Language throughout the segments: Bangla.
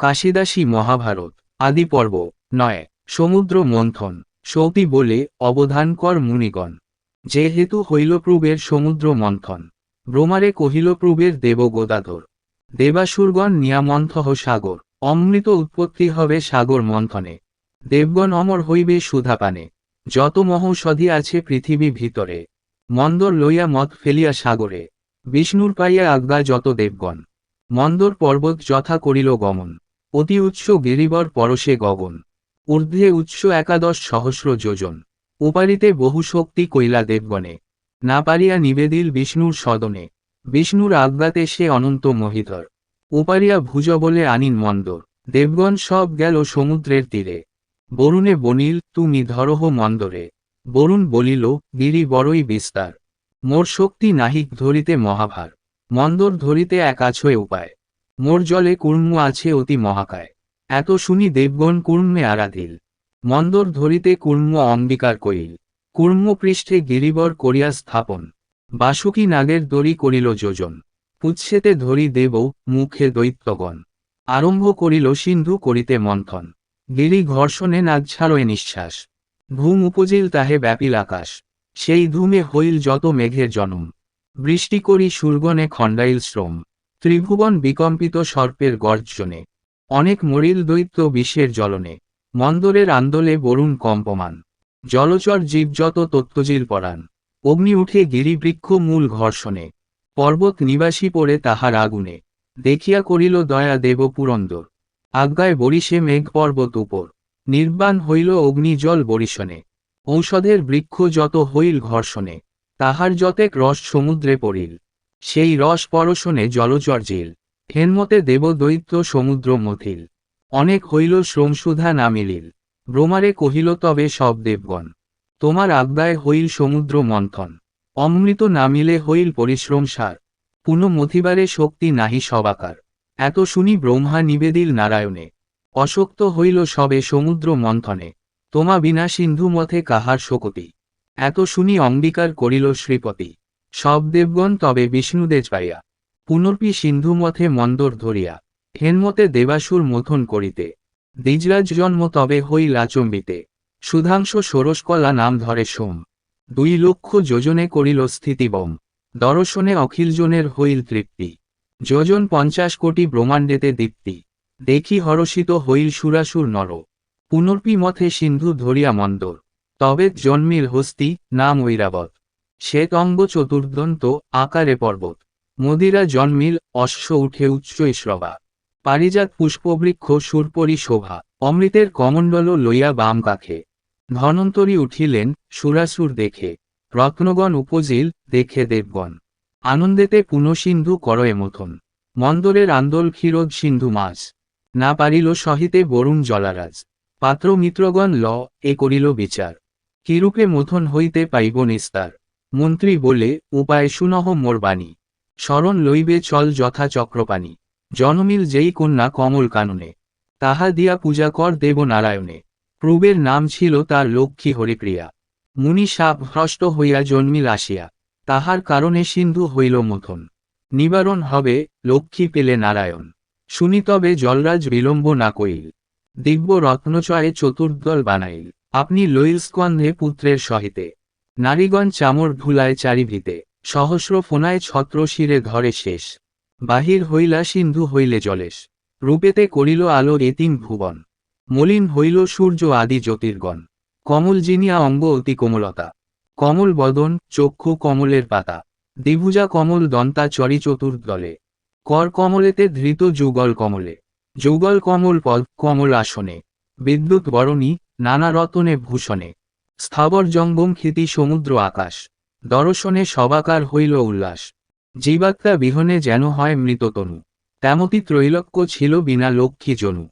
কাশিদাসী মহাভারত, আদি পর্ব, নয়, সমুদ্র মন্থন, সৌতি বলে অবধান কর মুনিগণ যেহেতু হইল প্রুবের সমুদ্র মন্থন। ব্রহ্মারে কহিল প্রুবের দেব গোদাধর। দেবাসুরগণ নিয়ামন্থহ সাগর, অমৃত উৎপত্তি হবে সাগর মন্থনে। দেবগণ অমর হইবে সুধাপানে। যত মহৌষধি আছে পৃথিবী ভিতরে। মন্দর লইয়া মত ফেলিয়া সাগরে। বিষ্ণুর পাইয়া আজ্ঞা যত দেবগণ। মন্দর পর্বত যথা করিল গমন। অতি উচ্চ গিরিবর পরশে গগন। ঊর্ধ্বে উচ্চ একাদশ সহস্র যোজন। উপারিতে বহু শক্তি কইলা দেবগণে। না পারিয়া নিবেদিল বিষ্ণুর সদনে। বিষ্ণুর আজ্ঞাতে সে অনন্ত মহিধর। উপারিয়া ভুজ বলে আনিন মন্দর। দেবগণ সব গেল সমুদ্রের তীরে। বরুণে বনিল, তুমি ধরহ মন্দরে। বরুণ বলিল, গিরি বড়ই বিস্তার। মোর শক্তি নাহিক ধরিতে মহাভার। মন্দর ধরিতে এক আছয় উপায়। মোর জলে কুর্ম আছে অতি মহাকায়। এত শুনি দেবগণ কুর্মে আরাধিল। মন্দর ধরিতে কুর্ম অম্বিকার করিল কুর্ম পৃষ্ঠে গিরিবর করিয়া স্থাপন। বাসুকি নাগের দড়ি করিল যোজন। পুচ্ছেতে ধরি দেব মুখে দৈত্যগণ। আরম্ভ করিল সিন্ধু করিতে মন্থন। গিরি ঘর্ষণে নাগ ছাড়য়ে নিঃশ্বাস। ধূম উপজিল তাহে ব্যাপিল আকাশ। সেই ধূমে হইল যত মেঘের জনম। বৃষ্টি করি সুরগণে খণ্ডাইল শ্রম। ত্রিভুবন বিকম্পিত সর্পের গর্জনে। অনেক মরিল দৈত্য বিশ্বের জলনে মন্দরের আন্দোলে বরুণ কম্পমান। জলচর জীব যত তত্ত্বজিল পরাণ। অগ্নি উঠে গিরিবৃক্ষ মূল ঘর্ষণে। পর্বত নিবাসী পড়ে তাহার আগুনে। দেখিয়া করিল দয়া দেব পুরন্দর। আজ্ঞায় বরিশে মেঘ পর্বত উপর। নির্বাণ হইল অগ্নি জল বরিশনে ঔষধের বৃক্ষ যত হইল ঘর্ষণে। তাহার যতেক রস সমুদ্রে পড়িল। সেই রস পরশনে জলচর জিল হেনমতে দেব দৈত্য সমুদ্র মথিল অনেক হইল শ্রমসুধা না মিলিল ব্রহ্মারে কহিল, তবে সব দেবগণ, তোমার আজ্ঞায় হইল সমুদ্র মন্থন। অমৃত না মিলে হইল পরিশ্রম সার। পুনঃ মথিবারে শক্তি নাহি সবাকার। এত শুনি ব্রহ্মা নিবেদিল নারায়ণে। অশক্ত হইল সবে সমুদ্র মন্থনে। তোমা বিনা সিন্ধু মথে কাহার শকতি? এত শুনি অম্বিকার করিল শ্রীপতি। সব দেবগণ তবে বিষ্ণুদেজ পাইয়া। পুনর্পি সিন্ধু মথে মন্দর ধরিয়া, হেনমতে দেবাসুর মথন করিতে। দ্বিজরাজ জন্ম তবে হইল আচম্বিতে সুধাংশ ষোড়শকলা নাম ধরে সোম। দুই লক্ষ যোজনে করিল স্থিতিবম দর্শনে অখিলজনের হইল তৃপ্তি। যোজন পঞ্চাশ কোটি ব্রহ্মাণ্ডেতে দীপ্তি। দেখি হরষিত হইল সুরাসুর নর। পুনর্পি মথে সিন্ধু ধরিয়া মন্দর। তবে জন্মিল হস্তি নাম ঐরাবত। শ্বেত অঙ্গ চতুর্দন্ত আকারে পর্বত। মদিরা জন্মিল অশ্ব উঠে উচ্চ শ্রবা পারিজাত পুষ্পবৃক্ষ সুরপরি শোভা। অমৃতের কমণ্ডল লইয়া বাম কাখে। ধনন্তরী উঠিলেন সুরাসুর দেখে। রত্নগণ উপজিল দেখে দেবগণ। আনন্দেতে পুনঃসিন্ধু করয়ে মথন মন্দরের আন্দোল ক্ষীরোদ সিন্ধু মাছ। না পারিল সহিতে বরুণ জলারাজ। পাত্র মিত্রগণ ল, এ করিল বিচার। কিরূপে মথন হইতে পাইব নিস্তার। মন্ত্রী বলে, উপায় সুনহ মোর বাণী। স্মরণ লইবে চল যথা চক্রপাণী। জনমিল যেই কন্যা কমল কাননে। তাহা দিয়া পূজা কর দেব নারায়ণে। প্রবের নাম ছিল তার লক্ষ্মী হরিপ্রিয়া। মুনি সাপ ভ্রষ্ট হইয়া জন্মিল আসিয়া। তাহার কারণে সিন্ধু হইল মথন। নিবারণ হবে, লক্ষ্মী পেলে নারায়ণ। শুনি তবে জলরাজ বিলম্ব না কইল। দিব্য রত্নচয়ে চতুর্দল বানাইল। আপনি লইল স্কন্ধে পুত্রের সহিতে। নারীগণ চামর ধুলায় চারিভিতে, সহস্র ফোনায় ছত্র শিরে ধরে শেষ। বাহির হইলা সিন্ধু হইলে জলেশ। রূপেতে করিল আলো এতিম ভুবন। মলিন হইল সূর্য আদি জ্যোতির্গণ। কমল জিনিয়া অঙ্গ অতি কোমলতা। কমল বদন, চক্ষু কমলের পাতা। দ্বিভুজা কমল দন্তা চরি চতুর্দলে। কর কমলেতে ধৃত যুগল কমলে। যুগল কমল পদ কমল আসনে। বিদ্যুৎ বরণী নানা রতনে ভূষণে। স্থাবর জঙ্গম ক্ষিতি সমুদ্র আকাশ। দর্শনে সবাকার হইল উল্লাস। জীবাত্মা বিহনে যেন হয় মৃততনু। তেমতি ত্রৈলক্য ছিল বিনা লক্ষ্মী জনু।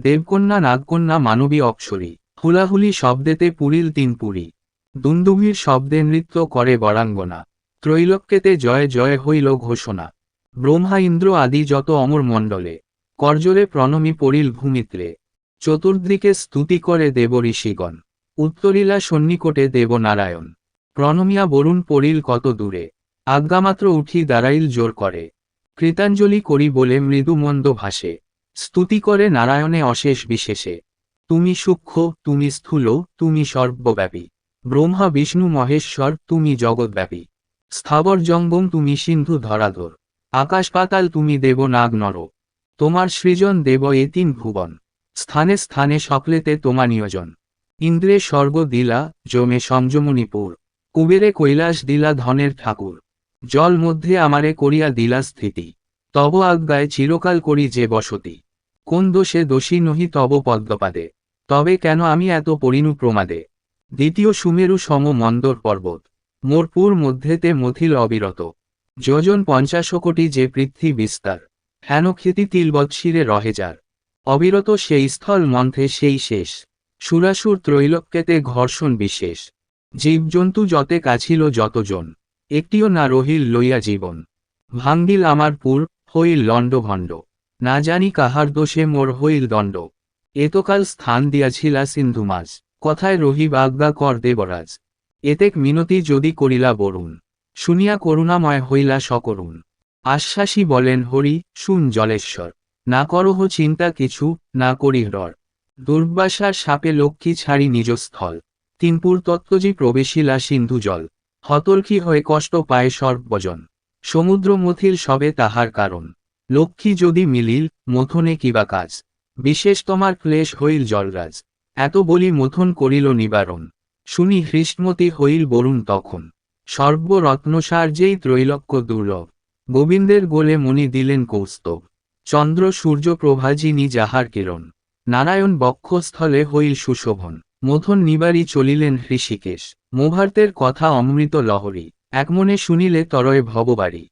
দেবকন্যা, নাগকন্যা, মানবী অক্ষরী হুলাহুলি শব্দেতে পুরিল তিন পুরী। দুন্দুভির শব্দে নৃত্য করে বরাঙ্গনা। ত্রৈলক্যেতে জয় জয় হইল ঘোষণা। ব্রহ্মা ইন্দ্র আদি যত অমর মণ্ডলে। করজলে প্রণমী পড়িল ভূমিত্রে। চতুর্দিকে স্তুতি করে দেব ঋষিগণ। উত্তরীলা সন্নিকটে দেব নারায়ণ প্রণমিয়া বরুণ পড়িল কত দূরে। আজ্ঞামাত্র উঠি দাঁড়াইল জোর করে। কৃতাঞ্জলি করি বলে মৃদুমন্দ ভাসে। স্তুতি করে নারায়ণে অশেষ বিশেষে। তুমি সূক্ষ্ম, তুমি স্থূল, তুমি সর্বব্যাপী। ব্রহ্মা, বিষ্ণু, মহেশ্বর, তুমি জগৎব্যাপী। স্থাবর জঙ্গম, তুমি সিন্ধু ধরাধর। আকাশ পাতাল, তুমি দেব নাগ নর। তোমার সৃজন দেব এ তিন ভুবন। স্থানে স্থানে সকলেতে তোমা নিয়োজন। ইন্দ্রে স্বর্গ দিলা জমে সংযমণিপুর কুবেরে কৈলাস দিলা ধনের ঠাকুর। জল মধ্যে আমারে করিয়া দিলা স্থিতি। তব আজ্ঞায় চিরকাল করি যে বসতি। কোন দোষে দোষী নহি তব পদ্মপাদে। তবে কেন আমি এত পরিণু প্রমাদে? দ্বিতীয় সুমেরু সম মন্দর পর্বত। মোরপুর মধ্যেতে মথিল অবিরত। যোজন পঞ্চাশ কোটি যে পৃথ্বী বিস্তার। হেন খ্যাতি তিলবৎসিরে রহে যার। অবিরত সেই স্থল মন্থে সেই শেষ। সুরাসুর ত্রৈলোক্যেতে ঘর্ষণ বিশেষ। জীবজন্তু যতে কাছিল যতজন, একটিও না রহিল লইয়া জীবন। ভাঙ্গিল আমার পুর, হইল লণ্ডভণ্ড। না জানি কাহার দোষে মোর হইল দণ্ড। এতকাল স্থান দিয়াছিলা সিন্ধু মাঝ কথায় রহিব আজ্ঞা কর দেবরাজ। এতেক মিনতি যদি করিলা বরুণ। শুনিয়া করুণাময় হইলা সকরুণ। আশ্বাসী বলেন, হরি, শুন জলেশ্বর। না করহ চিন্তা কিছু, না করি ডর দুর্বাসার সাপে লক্ষ্মী ছাড়ি নিজ স্থল তিনপুর তত্ত্বজি প্রবেশিলা সিন্ধু জল। হতর্কি হয়ে কষ্ট পায় সর্বজন। সমুদ্র মথিল সবে তাহার কারণ। লক্ষ্মী যদি মিলিল, মথনে কিবা কাজ। বিশেষ তোমার ক্লেশ হইল জলরাজ। এত বলি মথন করিল নিবারণ। শুনি হৃষ্টমতি হইল বরুণ তখন। সর্বরত্নসার যেই ত্রৈলক্য দুর্লভ। গোবিন্দের গোলে মনি দিলেন কৌস্তব। চন্দ্র সূর্য প্রভাজিনী যাহার কিরণ। নারায়ণ বক্ষস্থলে হইল সুশোভন। মথন নিবারি চলিলেন ঋষিকেশ মোভার্তের কথা অমৃত লহরী। একমনে শুনিলে তরয় ভববাড়ি।